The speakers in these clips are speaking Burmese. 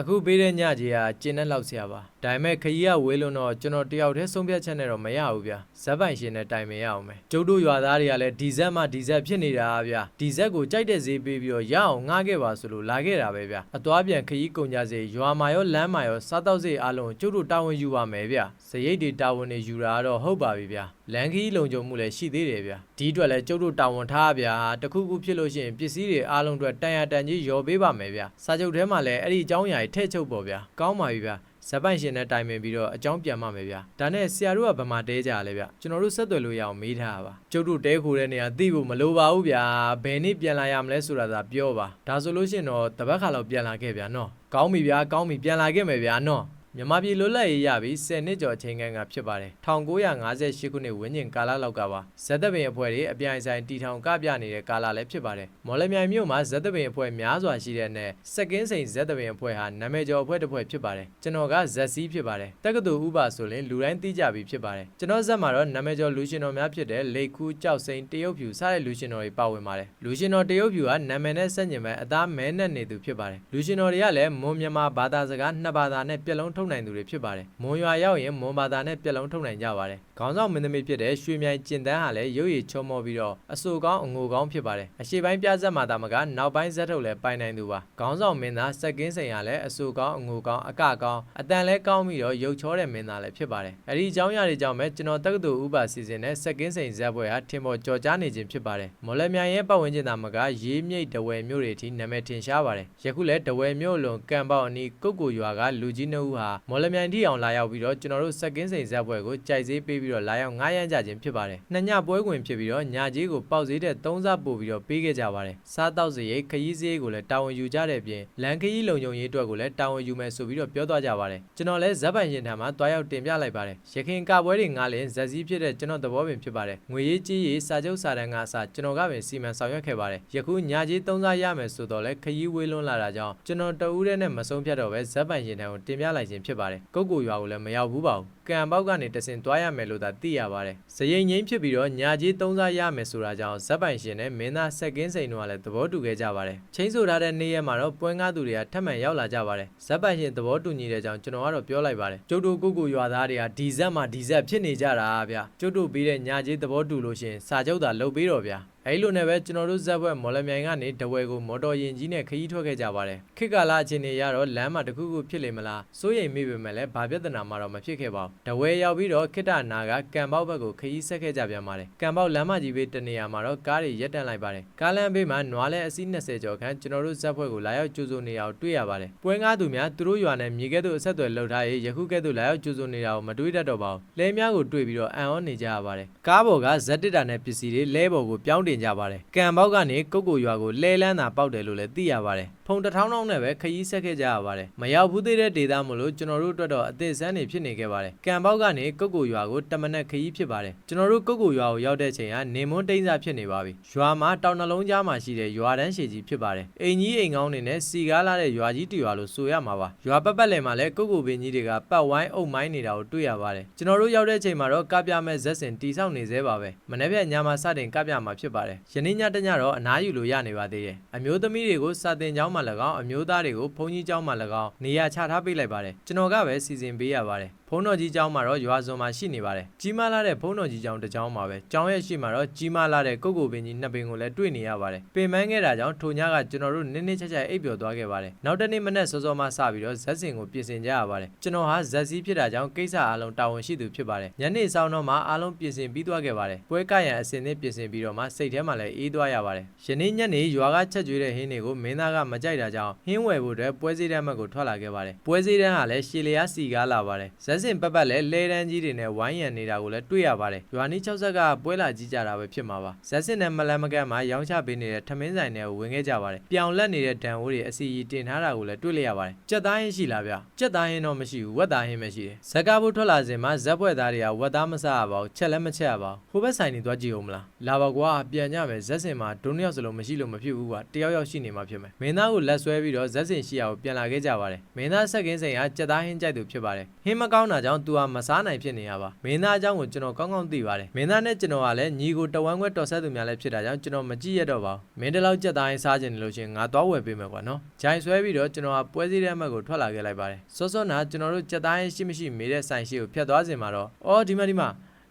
အခုပေးတဲ့ညကြီးကကျင်းနဲ့လောက်ဆရာပါဒါပေမဲ့ခကြီးကဝေးလို့တော့ကျွန်တော်တယောက်တည်းဆုံးဖြတ်ချက်နဲ့တော့မရဘူးဗျာဇက်ပိုင်ရှင်နဲ့တိုင်ပင်ရအောင်မယ်ကျုပ်တို့ရွာသားတွေကလည်းဒီဇက်မှဒီဇက်ဖြစ်နေတာဗျာဒီဇက်ကိုကြိုက်တဲ့ဈေးပေးပြီးတော့ရအောင်ငှားခဲ့ပါဆိုလို့လာခဲ့တာပဲဗျာအသွားပြန်ခကြီးကုန်ကြစေရွာမှာရောလမ်းမှာရောစားတော့စေအားလုံးကျုပ်တို့တာဝန်ယူပါမယ်ဗျာစရိတ်တွေတာဝန်တွေယူတာကတော့ဟုတ်ပါပြီဗျာ လန်ခကြီးလုံခြုံမှုလည်းရှိသေးတယ်ဗျာဒီအတွက်လည်းကျုပ်တို့တာဝန်ထားဗျာတခုခုဖြစ်လို့ရှိရင်ပစ္စည်းတွေအားလုံးအတွက်တန်ရတန်ကြီးရော်ပေးပါမယ်ဗျာစာချုပ်ထဲမှာလည်းအဲ့ဒီအကြောင်းအရာတွေထည့်ချုပ်ပေါ့ဗျာကောင်းပါပြီဗျာဇက်ပိုင်ရှင်နဲ့တိုင်ပင်ပြီးတော့အကြောင်းပြန်မှမယ်ဗျာဒါနဲ့ဆရာတို့ကဗမာတဲကြရလဲဗျကျွန်တော်တို့ဆက်သွယ်လို့ရအောင်မေးထားတာပါကျုပ်တို့တဲခိုတဲ့နေရာသိဖို့မလိုပါဘူးဗျာဘယ်နေ့ပြန်လာရမလဲဆိုတာသာပြောပါဒါဆိုလို့ရှိရင်တော့တပတ်ခါလောက်ပြန်လာခဲ့ဗျာနော်ကောင်းပြီဗျာကောင်းပြီပြန်လာခဲ့မယ်ဗျာနော် မြန်မာပြည်လွတ်လပ်ရေးရပြီး10နှစ်ကျော်အချိန်ခန့်ကဖြစ်ပါတယ်1958ခုနှစ်ဝန်းကျင်ကာလလောက်ကပါဇက်သက်ပင်အဖွဲ့တွေအပြိုင်ဆိုင်တီထောင်ကပြနေတဲ့ကာလလည်းဖြစ်ပါတယ်မော်လမြိုင်မြို့မှာဇက်သက်ပင်အဖွဲ့များစွာရှိတဲ့နဲ့စက်ကင်းစိန်ဇက်သက်ပင်အဖွဲ့ဟာနာမည်ကျော်အဖွဲ့တစ်ဖွဲ့ဖြစ်ပါတယ်ကျွန်တော်ကဇက်စီးဖြစ်ပါတယ်တက္ကသိုလ်ဥပဆိုရင်လူတိုင်းသိကြပြီဖြစ်ပါတယ်ကျွန်တော်ဇက်မှာတော့နာမည်ကျော်လူရှင်တော်များဖြစ်တဲ့လေခူးကြောက်စိန်တရုတ်ဖြူစတဲ့လူရှင်တော်တွေပါဝင်ပါတယ်လူရှင်တော်တရုတ်ဖြူကနာမည်နဲ့ဆက်ညင်မဲ့အသားမဲနဲ့နေသူဖြစ်ပါတယ်လူရှင်တော်တွေကလည်းမွန်မြန်မာဘာသာစကားနှစ်ဘာသာနဲ့ပြက်လုံးထုတ်နိုင်သူတွေဖြစ်ပါတယ်မွန်ရွာရောက်ရင်မွန်ဘာသာနဲ့ပြက်လုံးထုတ်နိုင်ကြပါတယ်ခေါင်းဆောင်မင်းသမီးဖြစ်တဲ့ရွှေမြိုင်ကျင်တန်းဟာလည်းရုပ်ရည်ချုံမောပြီးတော့အဆိုကောင်းအငိုကောင်းဖြစ်ပါတယ်အရှိပိုင်းပြဇက်မှာတာမကနောက်ပိုင်းဇက်ထုတ်လည်းပိုင်နိုင်သူပါခေါင်းဆောင်မင်းသားစက်ကင်းစိန်ဟာလည်းအဆိုကောင်းအငိုကောင်းအကကောင်းအတန်လည်းကောင်းပြီးတော့ရုပ်ချောတဲ့မင်းသားလည်းဖြစ်ပါတယ်အဲ့ဒီအကြောင်းအရာတွေကြောင့်ပဲကျွန်တော်တက္ကသိုလ်ဥပစီစဉ်နဲ့စက်ကင်းစိန်ဇက်ပွဲဟာထင်ပေါ်ကြော်ကြားနေခြင်းဖြစ်ပါတယ်မော်လမြိုင်ရဲ့ပတ်ဝန်းကျင်သားမကရေးမြိတ်တဝယ်မြို့တွေအထိနာမည်ထင်ရှားပါတယ်ယခုလည်းတဝယ်မြို့လွန်ကံပေါက်အနီးကုတ်ကူရွာကလူကြီးနှုတ်ဦးဟာမော်လမြိုင်ထိအောင်လာရောက်ပြီးတော့ကျွန်တော်တို့စက်ကင်းစိန်ဇက်ပွဲကိုကြိုက်စေးပေးပြီးတော့လာရောက်ငားရမ်းကြခြင်းဖြစ်ပါတယ်နှစ်ညပွဲခွင်ဖြစ်ပြီးတော့ညကြီးကိုပေါက်စေးတဲ့သုံးစားပို့ပြီးတော့ပေးခဲ့ကြပါတယ်စားတောက်စရိတ်ခရီးစရိတ်ကိုလည်းတာဝန်ယူကြတဲ့အပြင်လန်ခရီးလုံခြုံရေးအတွက်ကိုလည်းတာဝန်ယူမယ်ဆိုပြီးတော့ပြောသွားကြပါတယ်ကျွန်တော်လည်းဇက်ပိုင်ရှင်ထံမှာတွားရောက်တင်ပြလိုက်ပါတယ်ရခင်ကပွဲတွေငားလင်ဇက်စည်းဖြစ်တဲ့ကျွန်တော်သဘောပင်ဖြစ်ပါတယ်ငွေရေးကြီးရေးစာချုပ်စာတမ်းကအစကျွန်တော်ကပင်စီမံဆောင်ရွက်ခဲ့ပါတယ်ယခုညကြီးသုံးစားရမယ်ဆိုတော့လည်းခရီးဝေးလွန်းလာတာကြောင့်ကျွန်တော်တဦးတည်းနဲ့မဆုံးဖြတ်တော့ပဲဇက်ပိုင်ရှင်ထံကိုတင်ပြလိုက်ခြင်းဖြစ်ပါတယ်ကုတ်ကူရွာကိုလည်းမရောက်ဘူးပါဘူးကံပေါက်ကနေတဆင်တွားရမယ်လို့သာသိရပါတယ်ဇရိန်ငိမ့်ဖြစ်ပြီးတော့ညကြီးသုံးစားရမယ်ဆိုတာကြောင့်ဇက်ပိုင်ရှင်နဲ့မင်းသားဆက်ကင်းစိန်တို့ကလည်းသဘောတူခဲ့ကြပါတယ်ချင်းဆိုထားတဲ့နေ့ရက်မှာတော့ပွဲငါးသူတွေကထပ်မံရောက်လာကြပါတယ်ဇက်ပိုင်ရှင်သဘောတူညီတဲ့ကြောင့်ကျွန်တော်ကတော့ပြောလိုက်ပါတယ်ကျုပ်တို့ကိုကိုရွာသားတွေကဒီဇက်မှာဒီဇက်ဖြစ်နေကြတာဗျကျုပ်တို့ပြီးတဲ့ညကြီးသဘောတူလို့ရှရင်စာချုပ်သာလုပ်ပြီးတော့ဗျ အဲ့လိုနဲ့ပဲကျွန်တော်တို့ဇက်ဘွက်မော်လမြိုင်ကနေတဝဲကိုမော်တော်ယာဉ်ကြီးနဲ့ခရီးထွက်ခဲ့ကြပါတယ်ခေတ်ကာလအခြေအနေရတော့လမ်းမှာတခုခုဖြစ်လေမလားစိုးရိမ်မိပေမဲ့လည်းဘာပြဿနာမှတော့မဖြစ်ခဲ့ပါဘူးတဝဲရောက်ပြီးတော့ခိတ္တနာကကံပေါက်ဘက်ကိုခရီးဆက်ခဲ့ကြပြန်ပါတယ်ကံပေါက်လမ်းမကြီးဘေးတနေရာမှာတော့ကားတွေရက်တန့်လိုက်ပါတယ်ကားလမ်းဘေးမှာနွားလဲအစီး20ကျော်ခန့်ကျွန်တော်တို့ဇက်ဘွက်ကိုလာရောက်ကြိုးစိုးနေအောင်တွေ့ရပါတယ်ပွဲငါးသူများသူတို့ရွာနဲ့မြေကဲ့သို့အဆက်အသွယ်လှုပ်ထားရေးယခုကဲ့သို့လာရောက်ကြိုးစိုးနေတာကိုမတွေးတတ်တော့ပါဘူးလဲများကိုတွေ့ပြီးတော့အံ့ဩနေကြရပါတယ်ကားပေါ်ကဇက်တစ်တာနဲ့ပစ္စည်းတွေလဲပေါ်ကိုပြောင်းတင်ကြပါတယ်ကံပေါက်ကနေကုတ်ကိုရွာကိုလဲလန်းတာပေါက်တယ်လို့လည်းသိရပါတယ်ဖုံတစ်ထောင်းထောင်းနဲ့ပဲခရီးဆက်ခဲ့ကြရပါတယ်မရောက်ဘူးသေးတဲ့ဒေသမို့လို့ကျွန်တော်တို့အတွက်တော့အသေးစမ်းနေဖြစ်နေခဲ့ပါတယ်ကံပေါက်ကနေကုတ်ကိုရွာကိုတမနက်ခရီးဖြစ်ပါတယ်ကျွန်တော်တို့ကုတ်ကိုရွာကိုရောက်တဲ့ချိန်ကနေမွန်းတိန်းစားဖြစ်နေပါပြီရွာမှာတောင်နှလုံးကြားမှာရှိတဲ့ရွာတန်းရှည်ကြီးဖြစ်ပါတယ်အိမ်ကြီးအိမ်ကောင်းတွေနဲ့စီကားလာတဲ့ရွာကြီးတရွာလို့ဆိုရမှာပါရွာပတ်ပတ်လည်မှာလည်းကုတ်ကိုပင်ကြီးတွေကပတ်ဝိုင်းအုပ်မိုင်းနေတာကိုတွေ့ရပါတယ်ကျွန်တော်တို့ရောက်တဲ့ချိန်မှာတော့ကပြမဲ့ဇက်စင်တီဆောက်နေသေးပါပဲမနေ့ကညမှာစတင်ကပြမှာဖြစ်ပါတယ်ယနေ့ညတညတော့အနားယူလို့ရနေပါသေးတယ်အမျိုးသမီးတွေကိုစာတင်ကျောင်းမှာ၎င်းအမျိုးသားတွေကိုဘုန်းကြီးကျောင်းမှာ၎င်းနေရာချထားပေးလိုက်ပါတယ်ကျွန်တော်ကပဲစီစဉ်ပေးရပါတယ် ဘုန်းတော်ကြီးကျောင်းမှာတော့ရွာစုံမှာရှိနေပါတယ်ကြီးမားလာတဲ့ဘုန်းတော်ကြီးကျောင်းတစ်ကျောင်းမှာပဲကျောင်းရဲ့ရှိမှာတော့ကြီးမားလာတဲ့ကုတ်ကိုပင်ကြီးနှစ်ပင်ကိုလည်းတွေ့နေရပါတယ်ပင်ပန်းခဲ့တာကြောင့်ထိုညကကျွန်တော်တို့နင်းနေချက်ချက်အိပ်ပျော်သွားခဲ့ပါတယ်နောက်တနေ့မနေ့စောစောမှစပြီးတော့ဇက်စင်ကိုပြင်ဆင်ကြရပါတယ်ကျွန်တော်ဟာဇက်စီးဖြစ်တာကြောင့်ကိစ္စအလုံးတာဝန်ရှိသူဖြစ်ပါတယ်ညနေဆောင်တော့မှအားလုံးပြင်ဆင်ပြီးသွားခဲ့ပါတယ်ပွဲကရန်အစင်သင်းပြင်ဆင်ပြီးတော့မှစိတ်ထဲမှာလည်းအေးသွားရပါတယ်ယနေ့ညနေရွာကချက်ကျွေးတဲ့ဟင်းတွေကိုမင်းသားကမကြိုက်တာကြောင့်ဟင်းဝယ်ဖို့အတွက်ပွဲစည်းတန်းဘက်ကိုထွက်လာခဲ့ပါတယ်ပွဲစည်းတန်းဟာလည်းရှည်လျားစီကားလာပါတယ်ဇက်စင်ပတ်ပတ်လည်းလဲတန်းကြီးတွေနဲ့ဝိုင်းရံနေတာကိုလည်းတွေ့ရပါတယ်ရွာနီး6ဆက်ကပွဲလာကြီးကြတာပဲဖြစ်မှာပါဇက်စင်နဲ့မလန်မကတ်မှာရောင်းချပေးနေတဲ့ထမင်းဆိုင်တွေကိုဝင်ခဲ့ကြပါတယ်ပြောင်လက်နေတဲ့ဒံဝိုးတွေအစီအီတင်ထားတာကိုလည်းတွေ့လိုက်ရပါတယ်ကြက်သားဟင်းရှိလားဗျကြက်သားဟင်းတော့မရှိဘူးဝက်သားဟင်းပဲရှိတယ်ဇက်ကဘိုးထွက်လာစဉ်မှာဇက်ပွဲသားတွေကဝက်သားမစားရပါဘူးချက်လည်းမချက်ရပါဘူးဟိုဘက်ဆိုင်နေသွားကြည့်အောင်မလားလာပါကွာပြန်ကြမယ်ဇက်စင်မှာဒုနှစ်ယောက်စလုံးမရှိလို့မဖြစ်ဘူးကွာတယောက်ယောက်ရှိနေမှာဖြစ်မယ်မင်းသားကိုလက်ဆွဲပြီးတော့ဇက်စင်ရှိအောင်ပြန်လာခဲ့ကြပါတယ်မင်းသားဆက်ကင်းစိန်ကကြက်သားဟင်းကြိုက်သူဖြစ်ပါတယ်ဟင်းမကောင်းတာကြောင့်သူဟာမစားနိုင်ဖြစ်နေရပါမင်းသားအကြောင်းကိုကျွန်တော်ကောင်းကောင်းသိပါတယ်မင်းသားနဲ့ကျွန်တော်ကလည်းညီကိုတဝမ်းခွဲတော်ဆက်သူများလည်းဖြစ်တာကြောင့်ကျွန်တော်မကြည့်ရတော့ပါဘူးမင်းတလောက်ကြက်သားရင်စားခြင်းလို့ရှရင်ငါသွားဝယ်ပေးမယ်ကွာနော်ဂျိုင်ဆွဲပြီးတော့ကျွန်တော်ကပွဲစည်းတဲ့အမတ်ကိုထွက်လာခဲ့လိုက်ပါတယ်စောစောနာကျွန်တော်တို့ကြက်သားရင်ရှိမရှိမေးတဲ့ဆိုင်ရှိကိုဖျက်သွားစင်မှာတော့အော်ဒီမှာဒီမှာ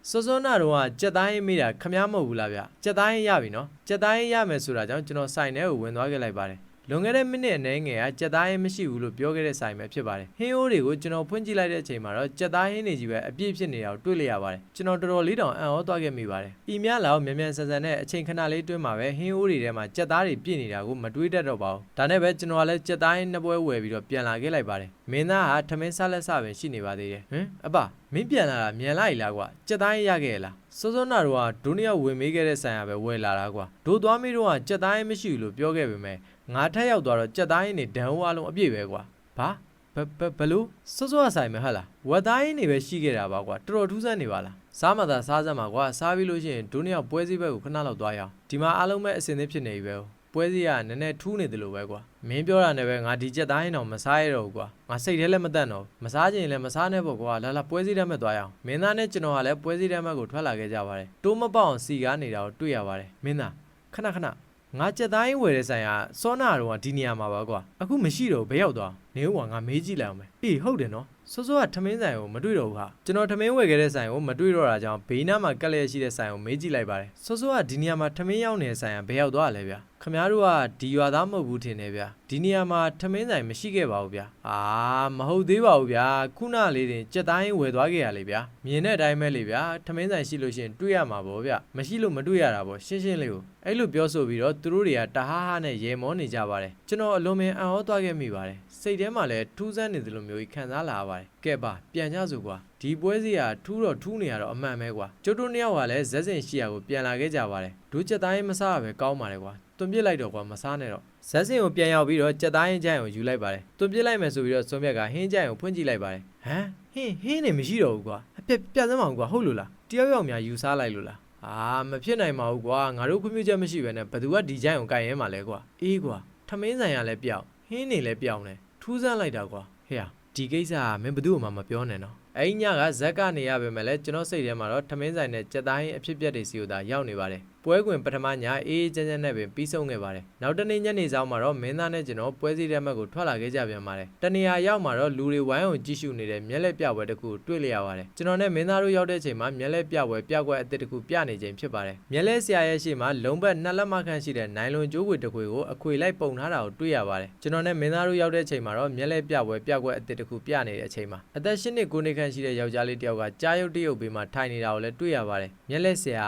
စောစောနာတော့ကကြက်သားရင်မေးတာခမားမဟုတ်ဘူးလားဗျကြက်သားရင်ရပြီနော်ကြက်သားရင်ရမယ်ဆိုတာကြောင့်ကျွန်တော်ဆိုင်ထဲကိုဝင်သွားခဲ့လိုက်ပါတယ် လွန်ခဲ့တဲ့မိနစ်အနည်းငယ်ကကြက်သားရင်မရှိဘူးလို့ပြောခဲ့တဲ့ဆိုင်ပဲဖြစ်ပါတယ်ဟင်းအိုးတွေကိုကျွန်တော်ဖွင့်ကြည့်လိုက်တဲ့အချိန်မှာတော့ကြက်သားရင်တွေကြီးပဲအပြည့်ဖြစ်နေတာကိုတွေ့လိုက်ရပါတယ်ကျွန်တော်တော်တော်လေးတောင်အံ့ဩသွားခဲ့မိပါတယ်ဤများလောက်မြန်မြန်ဆန်ဆန်နဲ့အချိန်ခဏလေးတွင်းမှာပဲဟင်းအိုးတွေထဲမှာကြက်သားတွေပြည့်နေတာကိုမတွေးတတ်တော့ပါဘူးဒါနဲ့ပဲကျွန်တော်ကလည်းကြက်သားရင်နှစ်ပွဲဝယ်ပြီးတော့ပြန်လာခဲ့လိုက်ပါတယ်မင်းသားဟာထမင်းစားလက်စပင်ရှိနေပါသေးတယ်ဟင်အပမင်းပြန်လာတာမြန်လိုက်လားကွာကြက်သားရင်ရခဲ့ရလားစောစောနာတော့ကဒုနီယာဝင်မေးခဲ့တဲ့ဆိုင်ကပဲဝယ်လာတာကွာဒိုသွားမေးတော့ကကြက်သားရင်မရှိဘူးလို့ပြောခဲ့ပေမဲ့ ငါထက်ရောက်သွားတော့ကြက်သားရင်နေဒန်ဟိုအလုံးအပြည့်ပဲကွာဘာဘဘဘလို့စောစောကဆိုင်မယ်ဟဟလားဝက်သားရင်နေပဲရှိခဲ့တာပါကွာတော်တော်ထူးဆန်းနေပါလားစားမှသာစားစမ်းပါကွာစားပြီးလို့ရှိရင်ဒုနီယာပွဲစည်းဘက်ကိုခဏလောက်သွားရအောင်ဒီမှာအားလုံးပဲအစင်သစ်ဖြစ်နေပြီပဲပွဲစည်းကနည်းနည်းထူးနေတယ်လို့ပဲကွာမင်းပြောတာနဲ့ပဲငါဒီကြက်သားရင်တော့မစားရတော့ဘူးကွာငါစိတ်ထဲလည်းမတန့်တော့ဘူးမစားချင်ရင်လည်းမစားနဲ့ပေါ့ကွာလာလာပွဲစည်းတမ်းမဲ့သွားရအောင်မင်းသားနဲ့ကျွန်တော်ကလည်းပွဲစည်းတမ်းမဲ့ကိုထွက်လာခဲ့ကြပါတယ်တိုးမပေါအောင်စီကားနေတာကိုတွေ့ရပါတယ်မင်းသားခဏခဏ ငါကြက်သားရင်ဝယ်တဲ့ဆိုင်ကစောနာတော့ကဒီနေရာမှာပါကွာအခုမရှိတော့ဘူးဘယ်ရောက်သွားနေဦးကငါမေးကြည့်လိုက်အောင်မယ်အေးဟုတ်တယ်နော်စောစောကထမင်းဆိုင်ကိုမတွေ့တော့ဘူးဟာကျွန်တော်ထမင်းဝယ်ခဲ့တဲ့ဆိုင်ကိုမတွေ့တော့တာကြောင့်ဘေးနားမှာကက်လျက်ရှိတဲ့ဆိုင်ကိုမေးကြည့်လိုက်ပါတယ်စောစောကဒီနေရာမှာထမင်းရောက်နေတဲ့ဆိုင်ကဘယ်ရောက်သွားလဲဗျာခမားတို့ကဒီရွာသားမဟုတ်ဘူးထင်တယ်ဗျာဒီနေရာမှာထမင်းဆိုင်မရှိခဲ့ပါဘူးဗျာအာမဟုတ်သေးပါဘူးဗျာခုနလေးတင်ကြက်သားရင်ဝယ်သွားခဲ့ရလေဗျာမြင်တဲ့အတိုင်းပဲလေဗျာထမင်းဆိုင်ရှိလို့ရှရင်တွေ့ရမှာပေါ့ဗျာမရှိလို့မတွေ့ရတာပေါ့ရှင်းရှင်းလေးကိုအဲ့လိုပြောဆိုပြီးတော့သူတို့တွေကတဟားဟားနဲ့ရေမောနေကြပါတယ် ကျွန်တော်အလွန်ပင်အံ့ဩသွားခဲ့မိပါတယ်စိတ်ထဲမှာလည်းထူးဆန်းနေသလိုမျိုးကြီးခံစားလာရပါတယ်ကဲပါပြန်ကြစို့ကွာဒီပွဲစီကထူးတော့ထူးနေရတော့အမှန်ပဲကွာကျုပ်တို့နှစ်ယောက်ကလည်းဇက်စင်ရှိရကိုပြန်လာခဲ့ကြပါတယ်ဒူးချက်သားရင်မစားရပဲကောင်းပါတယ်ကွာတွန်ပြစ်လိုက်တော့ကွာမစားနဲ့တော့ဇက်စင်ကိုပြန်ရောက်ပြီးတော့ချက်သားရင်ကြိုင်ကိုယူလိုက်ပါတယ်တွန်ပြစ်လိုက်မယ်ဆိုပြီးတော့စွန်မြက်ကဟင်းကြိုင်ကိုဖွင့်ကြည့်လိုက်ပါတယ်ဟမ်ဟင်းဟင်းနေမရှိတော့ဘူးကွာအပြက်ပြတ်စမ်းမအောင်ကွာဟုတ်လို့လားတယောက်ယောက်များယူစားလိုက်လို့လားအာမဖြစ်နိုင်ပါဘူးကွာငါတို့ခွင့်ပြုချက်မရှိဘဲနဲ့ဘသူကဒီကြိုင်ကိုကြိုင်ရဲမှာလဲကွာအေးကွာ ထမင်းဆိုင်ရလဲပြောက်ဟင်းနေလဲပြောက်နေထူးဆန်းလိုက်တာကွာဟေ့ဒီကိစ္စကမင်းဘသူ့မှမပြောနဲ့နော်အဲ့ဒီညကဇက်ကနေရပေမဲ့လည်းကျွန်တော်စိတ်ထဲမှာတော့ထမင်းဆိုင်နဲ့ကြက်သားဟင်းအဖြစ်ပြက်တွေစီကိုသာရောက်နေပါတယ်ပွဲကွင်ပထမညအေးအေးချမ်းချမ်းနဲ့ပင်ပြီးဆုံးခဲ့ပါတယ်နောက်တနေ့ညနေဆောင်မှာတော့မင်းသားနဲ့ကျွန်တော်ပွဲစည်းတဲ့မက်ကိုထွက်လာခဲ့ကြပြန်ပါတယ်တနေရာရောက်မှာတော့လူတွေဝိုင်းအောင်ကြည့်ရှုနေတဲ့မျက်လက်ပြပွဲတစ်ခုကိုတွေ့လျက်ရပါတယ်ကျွန်တော်နဲ့မင်းသားတို့ရောက်တဲ့အချိန်မှာမျက်လက်ပြပွဲပြကွက်အသစ်တစ်ခုပြနေချိန်ဖြစ်ပါတယ်မျက်လက်ဆရာရဲ့ရှေ့မှာလုံဘက်နှစ်လက်မခန့်ရှိတဲ့နိုင်လွန်ကြိုးခွေတစ်ခွေကိုအခွေလိုက်ပုံထားတာကိုတွေ့ရပါတယ်ကျွန်တော်နဲ့မင်းသားတို့ရောက်တဲ့အချိန်မှာတော့မျက်လက်ပြပွဲပြကွက်အသစ်တစ်ခုပြနေတဲ့အချိန်မှာအသက်၈နှစ်9နှစ်ခန့်ရှိတဲ့ယောက်ျားလေးတစ်ယောက်ကကြားရုပ်တရုပ်ဘေးမှာထိုင်နေတာကိုလည်းတွေ့ရပါတယ်မျက်လက်ဆရာ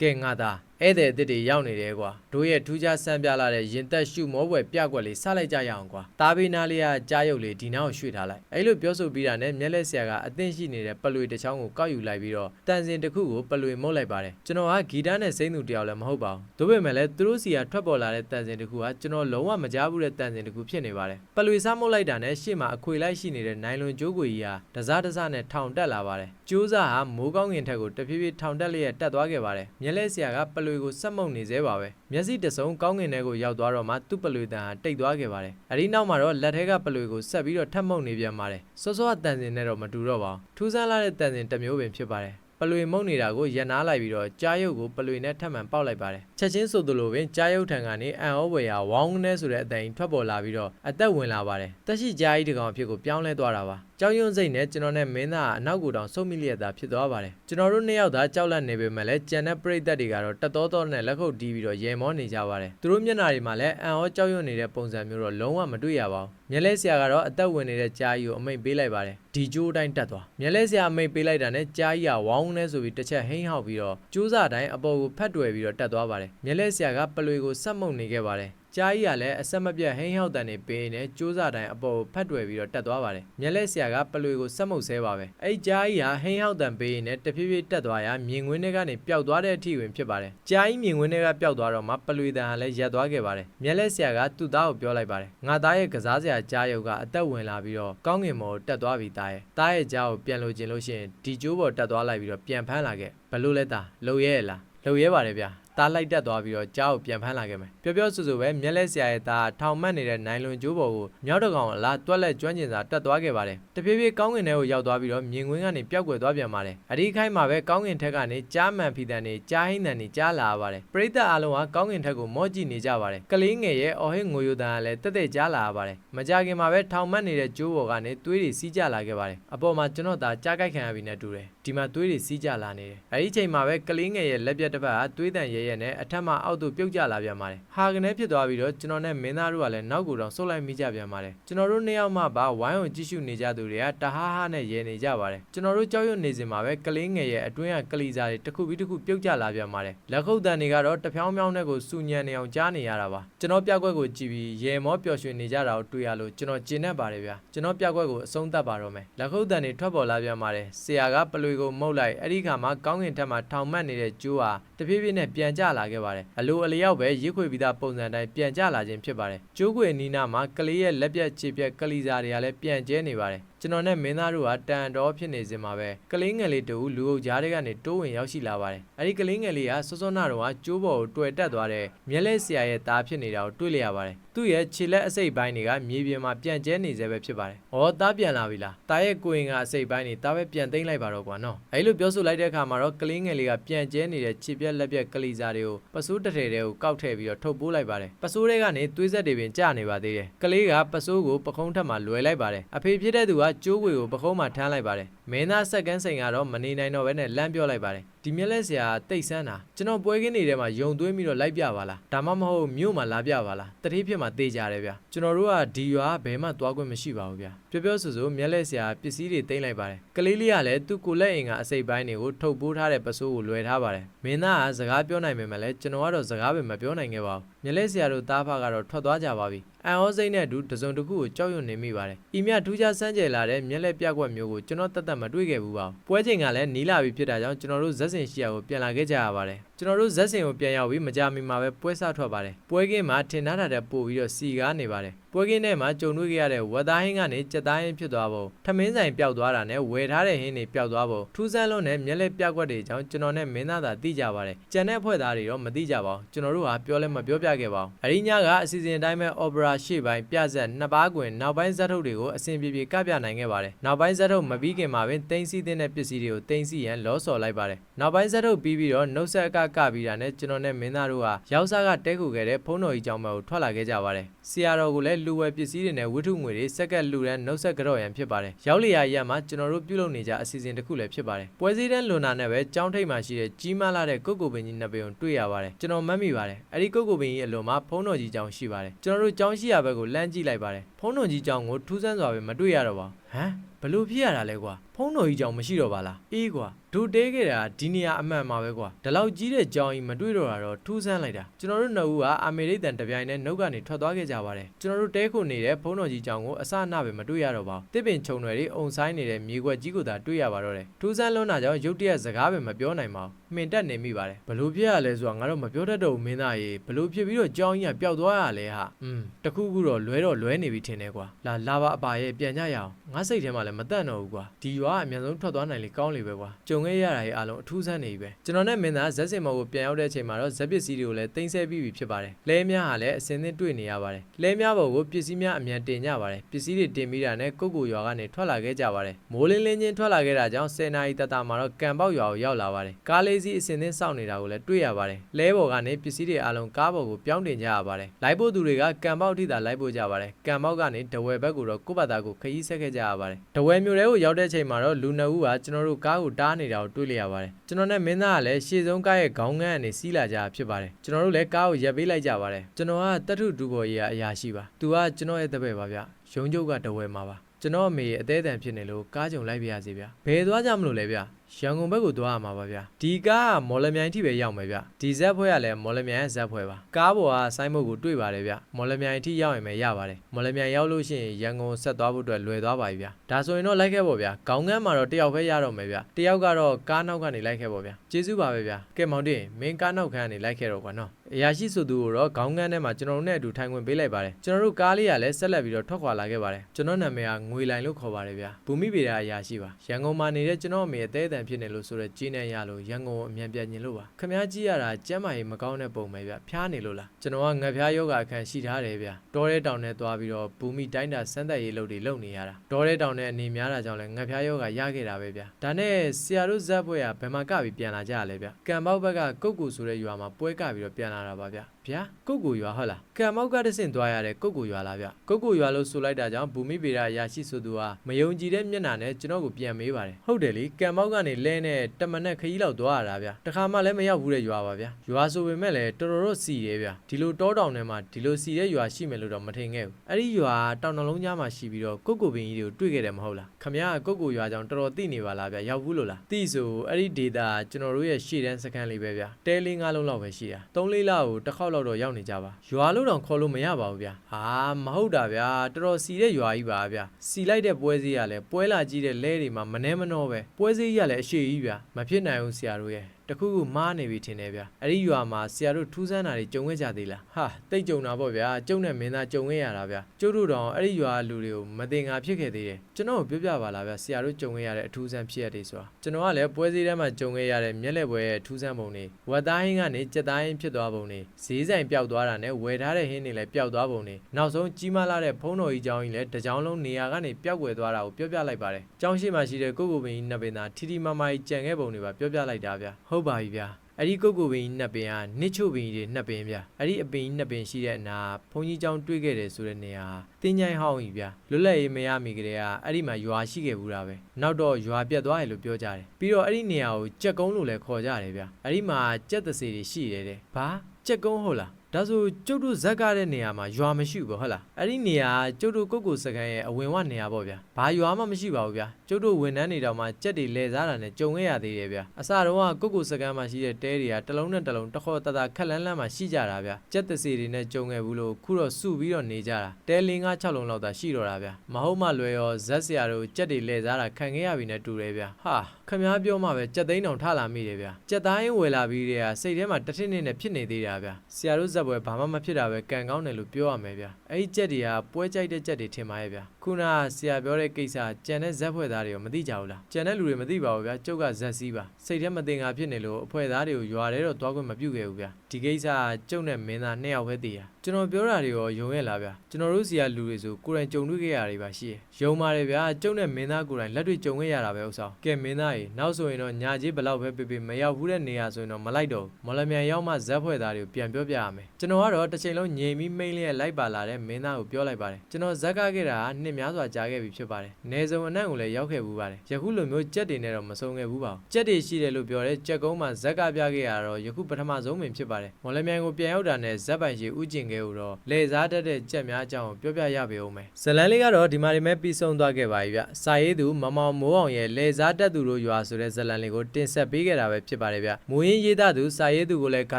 ကကဲငါသား ဧည့်သည်အစ်စ်တွေရောက်နေတယ်ကွာတို့ရဲ့ထူးခြားဆန်းပြလာတဲ့ရင်သက်ရှုမောပွဲပြကွက်လေးစလိုက်ကြရအောင်ကွာတာဘေးနာလေးကကြားရုပ်လေးဒီနောက်ကိုရွှေ့ထားလိုက်အဲ့လိုပြောဆိုပြီးတာနဲ့မျက်လက်ဆရာကအသင့်ရှိနေတဲ့ပလွေတစ်ချောင်းကိုကောက်ယူလိုက်ပြီးတော့တန်စင်တစ်ခုကိုပလွေမုတ်လိုက်ပါတယ်ကျွန်တော်ကဂီတနဲ့စိမ့်သူတယောက်လည်းမဟုတ်ပါဘူးဒါပေမဲ့လည်းသူတို့စီကထွက်ပေါ်လာတဲ့တန်စင်တစ်ခုကကျွန်တော်လုံးဝမကြားဘူးတဲ့တန်စင်တစ်ခုဖြစ်နေပါတယ်ပလွေစားမုတ်လိုက်တာနဲ့ရှေ့မှာအခွေလိုက်ရှိနေတဲ့နိုင်လွန်ကြိုးကွေကြီးဟာတစားတစားနဲ့ထောင်တက်လာပါတယ်ကျိုးစားဟာမိုးကောင်းငင်ထက်ကိုတဖြည်းဖြည်းထောင်တက်လျက်တက်သွားခဲ့ပါတယ်မျက်လက်ဆရာကပလွေကိုစက်မုတ်နေသေးပါပဲမျက်စိတစုံကောင်းငင်ထဲကိုရောက်သွားတော့မှသူ့ပလွေတန်ဟာတိတ်သွားခဲ့ပါတယ်အဲဒီနောက်မှာတော့လက်ထဲကပလွေကိုဆက်ပြီးတော့ထပ်မုတ်နေပြန်ပါတယ်စောစောကတန်စင်နဲ့တော့မတူတော့ပါဘူးထူးဆန်းလာတဲ့တန်စင်တစ်မျိုးပင်ဖြစ်ပါတယ်ပလွေမုံနေတာကိုရန်နာလိုက်ပြီးတော့ကြားရုပ်ကိုပလွေနဲ့ထပ်မံပေါက်လိုက်ပါတယ်ချက်ချင်းဆိုသလိုပင်ကြားရုပ်ထံကနေအန်ဩဝယ်ရာဝေါင်းနဲဆိုတဲ့အတိုင်ထွက်ပေါ်လာပြီးတော့အသက်ဝင်လာပါတယ်တက်ရှိကြားကြီးတကောင်အဖြစ်ကိုပြောင်းလဲသွားတာပါ ကြောင်ရွံ့စိတ်နဲ့ကျွန်တော်နဲ့မင်းသားကအနောက်ကိုတောင်စုံမိလျက်သားဖြစ်သွားပါတယ်ကျွန်တော်တို့နှစ်ယောက်သားကြောက်လန့်နေပေမဲ့လည်းကြံတဲ့ပရိသတ်တွေကတော့တတော်တော်နဲ့လက်ခုပ်တီးပြီးတော့ရေမောနေကြပါတယ်သူတို့မျက်နှာတွေမှာလည်းအန်ဩကြောက်ရွံ့နေတဲ့ပုံစံမျိုးတော့လုံးဝမတွေ့ရပါဘူးမျက်လဲဆရာကတော့အသက်ဝင်နေတဲ့ကြားကြီးကိုအမိတ်ပေးလိုက်ပါတယ်ဒီကျိုးအတိုင်းတက်သွားမျက်လဲဆရာအမိတ်ပေးလိုက်တာနဲ့ကြားကြီးကဝေါင်းနေဆိုပြီးတစ်ချက်ဟိန်းဟောက်ပြီးတော့ကျိုးစားတိုင်းအပေါ်ကိုဖတ်တွယ်ပြီးတော့တက်သွားပါတယ်မျက်လဲဆရာကပလွေကိုစက်မှုန်နေခဲ့ပါတယ် ကြားကြီးကလည်းအဆက်မပြတ်ဟိန်းဟောက်တန်နေပေးနေစူးစတိုင်းအပေါ်ကိုဖတ်တွယ်ပြီးတော့တက်သွားပါတယ်မျက်လက်ဆရာကပလွေကိုစက်မှုတ်ဆဲပါပဲအဲ့ကြားကြီးဟာဟိန်းဟောက်တန်ပေးနေတဖြည်းဖြည်းတက်သွားရာမြင်ကွင်းတွေကနေပျောက်သွားတဲ့အထိဝင်ဖြစ်ပါတယ်ကြားကြီးမြင်ကွင်းတွေကပျောက်သွားတော့မှပလွေတန်ဟာလည်းရက်သွားခဲ့ပါတယ်မျက်လက်ဆရာကသူ့သားကိုပြောလိုက်ပါတယ်ငါသားရဲ့ကစားစရာကြားရုပ်ကအသက်ဝင်လာပြီးတော့ကောင်းငင်မော်တက်သွားပြီသားရဲ့သားရဲ့ကြားကိုပြန်လို့ခြင်းလို့ရှိရင်ဒီကျိုးပေါ်တက်သွားလိုက်ပြီးတော့ပြန်ဖမ်းလာခဲ့ဘလို့လဲသားလှုပ်ရဲလားလှုပ်ရဲပါတယ်ဗျာ တားလိုက်တက်သွားပြီးတော့ကြားကိုပြန်ဖမ်းလာခဲ့မယ်ပြောပြောဆိုဆိုပဲမျက်လက်ဆရာရဲ့သားထောင်မှတ်နေတဲ့နိုင်လွန်ကျိုးပေါ်ကိုမြောက်တကောင်အလားတွက်လက်ကျွမ်းကျင်စာတက်သွားခဲ့ပါတယ်တဖြည်းဖြည်းကောင်းကင်ထဲကိုရောက်သွားပြီးတော့မြင်ကွင်းကနေပျောက်ကွယ်သွားပြန်ပါတယ်အဒီခိုင်းမှာပဲကောင်းကင်ထက်ကနေကြားမှန်ဖီတန်နေကြားဟိန်းတန်နေကြားလာရပါတယ်ပရိသတ်အားလုံးကကောင်းကင်ထက်ကိုမော့ကြည့်နေကြပါတယ်ကလေးငယ်ရဲ့အော်ဟစ်ငိုယိုတန်ကလည်းတက်တက်ကြားလာရပါတယ်မကြခင်မှာပဲထောင်မှတ်နေတဲ့ကျိုးပေါ်ကနေသွေးတွေစီးကျလာခဲ့ပါတယ်အပေါ်မှာကျွန်တော်သာကြားကြိုက်ခံရပြီနဲ့တူတယ် ဒီမှာသွေးတွေစီးကျလာနေတယ်အဲဒီချိန်မှာပဲကလေးငယ်ရဲ့လက်ပြက်တစ်ဖက်ကသွေးတန်ရဲရဲနဲ့အထက်မှအောက်သို့ပြုတ်ကျလာပြန်ပါတယ်ဟာကနေဖြစ်သွားပြီးတော့ကျွန်တော်နဲ့မင်းသားတို့ကလည်းနောက်ကိုယ်တော့ဆုတ်လိုက်မိကြပြန်ပါတယ်ကျွန်တော်တို့နှစ်ယောက်မှပါဝိုင်းအောင်ကြည့်ရှုနေကြသူတွေကတဟားဟားနဲ့ရဲနေကြပါတယ်ကျွန်တော်တို့ကြောက်ရွံ့နေစဉ်မှာပဲကလေးငယ်ရဲ့အတွင်းကကလေးစားတွေတစ်ခုပြီးတစ်ခုပြုတ်ကျလာပြန်ပါတယ်လက်ခုပ်တန်တွေကတော့တဖြောင်းဖြောင်းနဲ့ကိုစူညံနေအောင်ကြားနေရတာပါကျွန်တော်ပြက်ကွက်ကိုကြည့်ပြီးရဲမောပျော်ရွှင်နေကြတာကိုတွေ့ရလို့ကျွန်တော်ကျင်내ပါတယ်ဗျာကျွန်တော်ပြက်ကွက်ကိုအဆုံးသတ်ပါတော့မယ်လက်ခုပ်တန်တွေထွက်ပေါ်လာပြန်ပါတယ်ဆရာကပလွေကိုမှုတ်လိုက်အဲ့ဒီခါမှာကောင်းကင်ထက်မှာထောင်မှတ်နေတဲ့ကျိုးဟာတဖြည်းဖြည်းနဲ့ပြန်ကျလာခဲ့ပါတယ်အလိုအလျောက်ပဲရစ်ခွေပြီးသားပုံစံတိုင်းပြန်ကျလာခြင်းဖြစ်ပါတယ်ကျိုးခွေနီးနာမှာကလေးရဲ့လက်ပြက်ခြေပြက်ကလေးစားတွေကလည်းပြန်ကျဲနေပါတယ်ကျွန်တော်နဲ့မင်းသားတို့ကတန်တော်ဖြစ်နေစင်မှာပဲကလေးငယ်လေးတူလူအုပ်ကြားတွေကနေတိုးဝင်ရောက်ရှိလာပါတယ်အဲ့ဒီကလေးငယ်လေးကစောစောနာတော့ကကျိုးပေါ်ကိုတွေ့တက်သွားတဲ့မျက်လက်ဆရာရဲ့သားဖြစ်နေတာကိုတွေ့လျရပါတယ်သူ့ရဲ့ခြေလက်အစိပ်ပိုင်းတွေကမြေပြင်မှာပြန်ကျဲနေစေပဲဖြစ်ပါတယ်။ဩသားပြန်လာပြီလား။သားရဲ့ကိုရင်ကအစိပ်ပိုင်းတွေသားပဲပြန်သိမ့်လိုက်ပါတော့ကွာနော်။အဲ့လိုပြောဆိုလိုက်တဲ့အခါမှာတော့ကလေးငယ်လေးကပြန်ကျဲနေတဲ့ခြေပြက်လက်ပြက်ကလေးစားတွေကိုပစိုးတစ်ထည်တွေကိုကောက်ထည့်ပြီးတော့ထုတ်ပိုးလိုက်ပါတယ်။ပစိုးတွေကနေသွေးဆက်တွေပင်ကျနေပါသေးတယ်။ကလေးကပစိုးကိုပခုံးထက်မှာလွယ်လိုက်ပါတယ်။အဖေဖြစ်တဲ့သူကကျိုးဝေကိုပခုံးမှာထမ်းလိုက်ပါတယ်။မင်းသားဆက်ကန်းစိန်ကတော့မနေနိုင်တော့ဘဲနဲ့လမ်းပြောလိုက်ပါတယ်ဒီမျက်လက်ဆရာတိတ်ဆန်းတာကျွန်တော်ပွဲကင်းနေထဲမှာယုံသွင်းပြီးတော့လိုက်ပြပါလားဒါမှမဟုတ်မြို့မှာလာပြပါလားတတိဖြစ်မှာတေးကြတယ်ဗျာကျွန်တော်တို့ကဒီရွာဘယ်မှသွားခွင့်မရှိပါဘူးဗျာ ပြောပြောဆိုဆိုမျက်လက်ဆရာပစ္စည်းတွေတိမ့်လိုက်ပါတယ်ကလေးလေးကလည်းသူ့ကိုလက်အင်ကအစိပ်ပိုင်းတွေကိုထုတ်ပိုးထားတဲ့ပစိုးကိုလွယ်ထားပါတယ်မင်းသားကစကားပြောနိုင်ပေမဲ့လည်းကျွန်တော်ကတော့စကားပဲမပြောနိုင်ခဲ့ပါဘူးမျက်လက်ဆရာတို့သားဖကတော့ထွက်သွားကြပါပြီအန်ဩစိတ်နဲ့အတူတစုံတစ်ခုကိုကြောက်ရွံ့နေမိပါတယ်။ဤမြထူးခြားစမ်းကြယ်လာတဲ့မျက်လက်ပြက်ကွက်မျိုးကိုကျွန်တော်တတ်တတ်မတွေ့ခဲ့ဘူးပါ။ပွဲချိန်ကလည်းနီးလာပြီဖြစ်တာကြောင့်ကျွန်တော်တို့ဇက်စင်ရှိရာကိုပြန်လာခဲ့ကြရပါတယ်။ကျွန်တော်တို့ဇက်စင်ကိုပြန်ရောက်ပြီးမကြာမီမှာပဲပွဲစထွက်ပါတယ်။ပွဲကင်းမှာထင်ထားတာတဲ့ပို့ပြီးတော့စီကားနေပါတယ်။ ပွဲကင်းထဲမှာကြုံတွေ့ခဲ့ရတဲ့ဝက်သားဟင်းကနေကြက်သားဟင်းဖြစ်သွားပုံထမင်းဆိုင်ပျောက်သွားတာနဲ့ဝယ်ထားတဲ့ဟင်းတွေပျောက်သွားပုံထူးဆန်းလုံးနဲ့မျက်လက်ပြက်ကွက်တွေကြောင့်ကျွန်တော်နဲ့မင်းသားသာသိကြပါတယ်။ကြံတဲ့အဖွဲ့သားတွေတော့မသိကြပါဘူး။ကျွန်တော်တို့ဟာပြောလဲမပြောပြခဲ့ပါဘူး။အရင်းညကအစီအစဉ်အတိုင်းပဲ opera ရှေ့ပိုင်းပြဇက်နှစ်ပါးကွင်နောက်ပိုင်းဇက်ထုတ်တွေကိုအစဉ်ပြေပြေကပြနိုင်ခဲ့ပါတယ်။နောက်ပိုင်းဇက်ထုတ်မပြီးခင်မှာပင်တင်းစီးတဲ့ပစ္စည်းတွေကိုတင်းစီးရန်လောဆော်လိုက်ပါတယ်။နောက်ပိုင်းဇက်ထုတ်ပြီးပြီးတော့နှုတ်ဆက်အကကပြီးတာနဲ့ကျွန်တော်နဲ့မင်းသားတို့ဟာရောက်စားကတဲခုခဲ့တဲ့ဖုန်းတော်ကြီးကြောင့်ပဲထွက်လာခဲ့ကြပါတယ်။ဆရာတော်ကလည်းလူဝယ်ပစ္စည်းတွေနဲ့ဝတ္ထုငွေတွေစက်ကက်လူရန်နှုတ်ဆက်ကြော့ရန်ဖြစ်ပါတယ်။ရောက်လျာရက်မှာကျွန်တော်တို့ပြုလုပ်နေကြအစီအစဉ်တစ်ခုလည်းဖြစ်ပါတယ်။ပွဲစည်းတဲ့လွန်နာနဲ့ပဲကြောင်းထိပ်မှာရှိတဲ့ကြီးမားလာတဲ့ကုတ်ကိုပင်ကြီးနှစ်ပေုံတွေ့ရပါတယ်။ကျွန်တော်မှတ်မိပါတယ်။အဲဒီကုတ်ကိုပင်ကြီးအလွန်မှာဖုန်းတော်ကြီးကြောင်းရှိပါတယ်။ကျွန်တော်တို့ကြောင်းရှိရဘက်ကိုလမ်းကြည့်လိုက်ပါတယ်။ဖုန်းတော်ကြီးကြောင်းကိုထူးဆန်းစွာပဲမတွေ့ရတော့ပါဘူး။ဟမ်ဘလို့ဖြစ်ရတာလဲကွာဖုန်းတော်ကြီးကြောင်မရှိတော့ပါလားအေးကွာဒိုတဲခဲ့တာဒီနေရာအမှန်မှာပဲကွာဒီလောက်ကြီးတဲ့ကြောင်ကြီးမတွေ့တော့တာတော့ထူးဆန်းလိုက်တာကျွန်တော်တို့နှစ်ဦးကအာမေရိကန်တပြိုင်နဲ့နှုတ်ကနေထွက်သွားခဲ့ကြပါတယ်ကျွန်တော်တို့တဲခုနေတဲ့ဖုန်းတော်ကြီးကြောင်ကိုအစအနပဲမတွေ့ရတော့ပါဘူးတစ်ပင်ခြုံတွေတွေအုံဆိုင်နေတဲ့မြေခွက်ကြီးကိုသာတွေ့ရပါတော့တယ်ထူးဆန်းလွန်းတာကြောင့်ရုတ်တရက်စကားပဲမပြောနိုင်ပါဘူးမှင်တက်နေမိပါတယ်ဘလို့ဖြစ်ရလဲဆိုတာငါတို့မပြောတတ်တော့ဘူးမင်းသားရေဘလို့ဖြစ်ပြီးတော့ကြောင်ကြီးကပျောက်သွားရလဲဟာอืมတခုခုတော့လွဲတော့လွဲနေပြီထင်တယ်ကွာလာလာပါအပါရဲ့ပြန်ကြရအောင်ငါစိတ်ထဲမှာလည်းမတန့်တော့ဘူးကွာဒီရွာအမြန်ဆုံးထွက်သွားနိုင်လေကောင်းလေပဲကွာကြုံခဲ့ရတာရဲ့အားလုံးအထူးဆန်းနေပြီပဲကျွန်တော်နဲ့မင်းသားဇက်စင်မော်ကိုပြန်ရောက်တဲ့အချိန်မှာတော့ဇက်ပစ္စည်းတွေကိုလည်းတင်ဆက်ပြီးပြီဖြစ်ပါတယ်လဲများဟာလည်းအစင်းသင်းတွေ့နေရပါတယ်လဲများပေါ်ကိုပစ္စည်းများအမြန်တင်ကြပါတယ်ပစ္စည်းတွေတင်ပြီးတာနဲ့ကုတ်ကူရွာကနေထွက်လာခဲ့ကြပါတယ်မိုးလင်းလင်းချင်းထွက်လာခဲ့တာကြောင့်10နာရီတတမှာတော့ကံပေါက်ရွာကိုရောက်လာပါတယ်ကားလေးစီးအစင်းသင်းစောင့်နေတာကိုလည်းတွေ့ရပါတယ်လဲပေါ်ကနေပစ္စည်းတွေအားလုံးကားပေါ်ကိုပြောင်းတင်ကြရပါတယ်လိုက်ဖို့သူတွေကကံပေါက်ထိတာလိုက်ဖို့ကြပါတယ်ကံပေါက်ကနေဒဝဲဘက်ကိုတော့ကိုယ့်ဘာသာကိုခရီးဆက်ခဲ့ကြရပါတယ်ဒဝဲမျိုးတွေကိုရောက်တဲ့ချိန်မှာတော့လူနှစ်ဦးကကျွန်တော်တို့ကားကိုတားနေတာကိုတွေ့လျရပါတယ်ကျွန်တော်နဲ့မင်းသားကလည်းရှေ့ဆုံးကားရဲ့ခေါင်းငန်းကနေစီးလာကြတာဖြစ်ပါတယ်ကျွန်တော်တို့လည်းကားကိုရပ်ပေးလိုက်ကြပါတယ်ကျွန်တော်ကတထုဒူဘော်ကြီးကအရာရှိပါသူကကျွန်တော်ရဲ့တပည့်ပါဗျရုံကျုပ်ကဒဝဲမှာပါကျွန်တော်အမေရဲ့အသေးအတန်ဖြစ်နေလို့ကားကြုံလိုက်ပြရစီဗျဘယ်သွားကြမလို့လဲဗျ ရန်ကုန်ဘက်ကိုသွားရမှာပါဗျဒီကားကမော်လမြိုင်ထိပဲရောက်မယ်ဗျဒီဇက်ဖွဲကလည်းမော်လမြိုင်ရဲ့ဇက်ဖွဲပါကားပေါ်ကဆိုင်းဘုတ်ကိုတွေ့ပါတယ်ဗျမော်လမြိုင်ထိရောက်ရင်ပဲရပါတယ်မော်လမြိုင်ရောက်လို့ရှိရင်ရန်ကုန်ဆက်သွားဖို့အတွက်လွယ်သွားပါပြီဗျဒါဆိုရင်တော့လိုက်ခဲ့ပေါ့ဗျခေါင်းကန်းမှာတော့တယောက်ပဲရတော့မယ်ဗျတယောက်ကတော့ကားနောက်ကနေလိုက်ခဲ့ပေါ့ဗျကျေးဇူးပါပဲဗျကဲမောင်တင်မင်းကားနောက်ခန်းကနေလိုက်ခဲ့တော့ကွာနော်အရာရှိဆိုသူကိုတော့ခေါင်းကန်းထဲမှာကျွန်တော်တို့နဲ့အတူထိုင်ခွင့်ပေးလိုက်ပါတယ်ကျွန်တော်တို့ကားလေးကလည်းဆက်လက်ပြီးတော့ထွက်ခွာလာခဲ့ပါတယ်ကျွန်တော်နာမည်ကငွေလိုင်လို့ခေါ်ပါတယ်ဗျဘူမိဗေဒအရာရှိပါရန်ကုန်မှာနေတဲ့ကျွန်တော်အမေအသေးအတန်န်ဖြစ်နေလို့ဆိုတော့ကြီးနေရလို့ရန်ကုန်ကိုအမြန်ပြန်ညင်လို့ပါခမားကြီးရတာကျမ်းမာရေးမကောင်းတဲ့ပုံပဲဗျဖျားနေလို့လားကျွန်တော်ကငှက်ဖျားယောဂအခန်းရှိထားတယ်ဗျတောထဲတောင်ထဲသွားပြီးတော့ဘူမိတိုင်းတာစမ်းသက်ရေးလုပ်တွေလုပ်နေရတာတောထဲတောင်ထဲအနေများတာကြောင့်လည်းငှက်ဖျားယောဂရခဲ့တာပဲဗျဒါနဲ့ဆရာတို့ဇက်ဘွဲကဘယ်မှာကပြီးပြန်လာကြရလဲဗျကံပေါက်ဘက်ကကုတ်ကူဆိုတဲ့ရွာမှာပွဲကပြီးတော့ပြန်လာတာပါဗျဗျာကုတ်ကူရွာဟုတ်လားကံမောက်ကတဆင့်သွားရတဲ့ကုတ်ကူရွာလားဗျကုတ်ကူရွာလို့ဆိုလိုက်တာကြောင့်ဘူမိပေရရရှိဆိုသူဟာမယုံကြည်တဲ့မျက်နှာနဲ့ကျွန်တော်ကိုပြန်မေးပါတယ်ဟုတ်တယ်လေကံမောက်ကနေလဲနဲ့တမနက်ခရီးလောက်သွားရတာဗျတခါမှလည်းမရောက်ဘူးတဲ့ရွာပါဗျရွာဆိုပေမဲ့လည်းတော်တော်တော့စီတယ်ဗျဒီလိုတောတောင်ထဲမှာဒီလိုစီတဲ့ရွာရှိမယ်လို့တော့မထင်ခဲ့ဘူးအဲ့ဒီရွာတောင်နှလုံးကြားမှာရှိပြီးတော့ကုတ်ကူပင်ကြီးတွေကိုတွေ့ခဲ့တယ်မဟုတ်လားခမရကကုတ်ကူရွာကြောင့်တော်တော်သိနေပါလားဗျရောက်ဘူးလို့လားသိဆိုအဲ့ဒီဒေတာကျွန်တော်တို့ရဲ့ရှေ့တန်းစခန်းလေးပဲဗျတဲလေးငါးလုံးလောက်ပဲရှိတာ၃လေးလောက်ကိုတစ်ခေါက်လောက်တော့ရောက်နေကြပါရွာလို့တော့ခေါ်လို့မရပါဘူးဗျဟာမဟုတ်တာဗျာတော်တော်စီတဲ့ရွာကြီးပါဗျစီလိုက်တဲ့ပွဲစည်းရလဲပွဲလာကြီးတဲ့လဲတွေမှာမနှဲမနှောပဲပွဲစည်းရလဲအရှိကြီးဗျမဖြစ်နိုင်ဘူးဆရာတို့ရဲ့တ ခုခုမားနေပြီထင်တယ်ဗျအဲ့ဒီရွာမှာဆရာတို့ထူးဆန်းတာတွေကြုံခဲ့ကြသေးလားဟာတိတ်ကြုံတာပေါ့ဗျာကျုံနဲ့မင်းသားကြုံခဲ့ရတာဗျကျုပ်တို့တော့အဲ့ဒီရွာလူတွေကိုမတင်ငါဖြစ်ခဲ့သေးတယ်ကျွန်တော်ကိုပြောပြပါလားဗျဆရာတို့ကြုံခဲ့ရတဲ့အထူးဆန်းဖြစ်ရတဲ့ဆိုတာကျွန်တော်ကလည်းပွဲစည်းထဲမှာကြုံခဲ့ရတဲ့မျက်လက်ပွဲရဲ့အထူးဆန်းပုံတွေဝက်သားဟင်းကနေကြက်သားဟင်းဖြစ်သွားပုံတွေဈေးဆိုင်ပျောက်သွားတာနဲ့ဝယ်ထားတဲ့ဟင်းတွေလည်းပျောက်သွားပုံတွေနောက်ဆုံးကြီးမားလာတဲ့ဖုံးတော်ကြီးเจ้าကြီးလည်းတစ်ကြောင်လုံးနေရာကနေပျောက်ကွယ်သွားတာကိုပြောပြလိုက်ပါတယ်။ကျောင်းရှိမှရှိတဲ့ကိုကိုပင်ကြီးနှစ်ပင်သာထီထီမာမာကြီးကြံခဲ့ပုံတွေပါပြောပြလိုက်တာဗျ။ဟုတ် ပါပြီဗျာ။အဲ့ဒီကုတ်ကိုပင်ကြီးနှစ်ပင်ကနှစ်ချို့ပင်ကြီးတွေနှစ်ပင်ဗျအဲ့ဒီအပင်ကြီးနှစ်ပင်ရှိတဲ့အနာဘုံကြီးကျောင်းတွေ့ခဲ့တယ်ဆိုတဲ့နေရာတင်းကြိုင်ဟောင်းကြီးဗျလွတ်လပ်ရေးမရမီကလေးကအဲ့ဒီမှာရွာရှိခဲ့ဘူးတာပဲနောက်တော့ရွာပြတ်သွားတယ်လို့ပြောကြတယ်ပြီးတော့အဲ့ဒီနေရာကိုကြက်ကုန်းလို့လည်းခေါ်ကြတယ်ဗျအဲ့ဒီမှာကြက်သစီတွေရှိတယ်တဲ့ဘာကြက်ကုန်းဟုတ်လား ဒါဆိုကျုပ်တို့ဇက်ကားတဲ့နေရာမှာရွာမရှိဘူးဟုတ်လားအဲ့ဒီနေရာကျုပ်တို့ကုတ်ကိုစကန်ရဲ့အဝင်ဝနေရာပေါ့ဗျာဘာရွာမှမရှိပါဘူးဗျာကျုပ်တို့ဝန်ထမ်းတွေတောင်မှကြက်တွေလဲစားတာနဲ့ကြုံခဲ့ရသေးတယ်ဗျာအစတော့ကကုတ်ကိုစကန်မှာရှိတဲ့တဲတွေကတစ်လုံးနဲ့တစ်လုံးတစ်ခေါ်တတခက်လန်းလန်းမှာရှိကြတာဗျာကြက်သစီတွေနဲ့ကြုံခဲ့ဘူးလို့ခုတော့စုပြီးတော့နေကြတာတဲလင်းကား6လုံးလောက်သာရှိတော့တာဗျာမဟုတ်မှလွယ်ရောဇက်ဆရာတို့ကြက်တွေလဲစားတာခံခဲ့ရပြီနဲ့တူတယ်ဗျာဟာခမားပြောမှပဲကြက်သိန်းတောင်ထလာမိတယ်ဗျာကြက်သားရင်ဝယ်လာပြီးတဲ့ကစိတ်ထဲမှာတစ်ထစ်နဲ့နဲ့ဖြစ်နေသေးတာဗျာဆရာတို့ဇက်ပွဲဘာမှမဖြစ်တာပဲကံကောင်းတယ်လို့ပြောရမယ်ဗျာအဲ့ဒီကြက်တွေကပွဲကြိုက်တဲ့ကြက်တွေထင်ပါရဲ့ဗျာခုနကဆရာပြောတဲ့ကိစ္စကြံတဲ့ဇက်ဖွဲ့သားတွေရောမသိကြဘူးလားကြံတဲ့လူတွေမသိပါဘူးဗျာကျုပ်ကဇက်စည်းပါစိတ်ထဲမတင်ငါဖြစ်နေလို့အဖွဲသားတွေကိုရွာထဲတော့တွားခွင့်မပြုခဲ့ဘူးဗျာဒီကိစ္စကကျုပ်နဲ့မင်းသားနှစ်ယောက်ပဲသိရကျွန်တော်ပြောတာတွေရောယုံရဲ့လားဗျာကျွန်တော်တို့စီကလူတွေဆိုကိုယ်တိုင်ကြုံတွေ့ခဲ့ရတာတွေပါရှိရယုံပါတယ်ဗျာကျုပ်နဲ့မင်းသားကိုယ်တိုင်လက်တွေ့ကြုံခဲ့ရတာပဲဥစ္စာကဲမင်းသားရေနောက်ဆိုရင်တော့ညာကြီးဘလောက်ပဲပြပြမရောက်ဘူးတဲ့နေရာဆိုရင်တော့မလိုက်တော့ဘူးမော်လမြိုင်ရောက်မှဇက်ဖွဲ့သားတွေကိုပြန်ပြောပြရမယ်ကျွန်တော်ကတော့တစ်ချိန်လုံးငြိမ်ပြီးမိန်လျက်လိုက်ပါလာတဲ့မင်းသားကိုပြောလိုက်ပါတယ်ကျွန်တော်ဇက်ကခဲ့တာကနှစ်များစွာကြာခဲ့ပြီဖြစ်ပါတယ်နေစုံအနံ့ကိုလည်းရောက်ခဲ့ဘူးပါတယ်ယခုလိုမျိုးကြက်တွေနဲ့တော့မဆုံးခဲ့ဘူးပါဘူးကြက်တွေရှိတယ်လို့ပြောတဲ့ကြက်ကုန်းမှာဇက်ကပြခဲ့ရတော့ယခုပထမဆုံးပင်ဖြစ်ပါတယ်မော်လမြိုင်ကိုပြန်ရောက်တာနဲ့ဇက်ပိုင်ရှိဥကျင်ခဲ့ဦးတော့လေစားတတ်တဲ့ကြက်များအကြောင်းကိုပြောပြရပေဦးမယ်ဇလန်းလေးကတော့ဒီမှာဒီမဲ့ပြီးဆုံးသွားခဲ့ပါပြီဗျစာရေးသူမမောင်မိုးအောင်ရဲ့လေစားတတ်သူတို့ရွာဆိုတဲ့ဇလန်းလေးကိုတင်ဆက်ပေးခဲ့တာပဲဖြစ်ပါတယ်ဗျမူရင်းရေးသားသူစာရေးသူကိုလည်းဂါ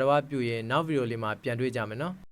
ရဝပြုရင်နောက်ဗီဒီယိုလေးမှာပြန်တွေ့ကြမယ်နော်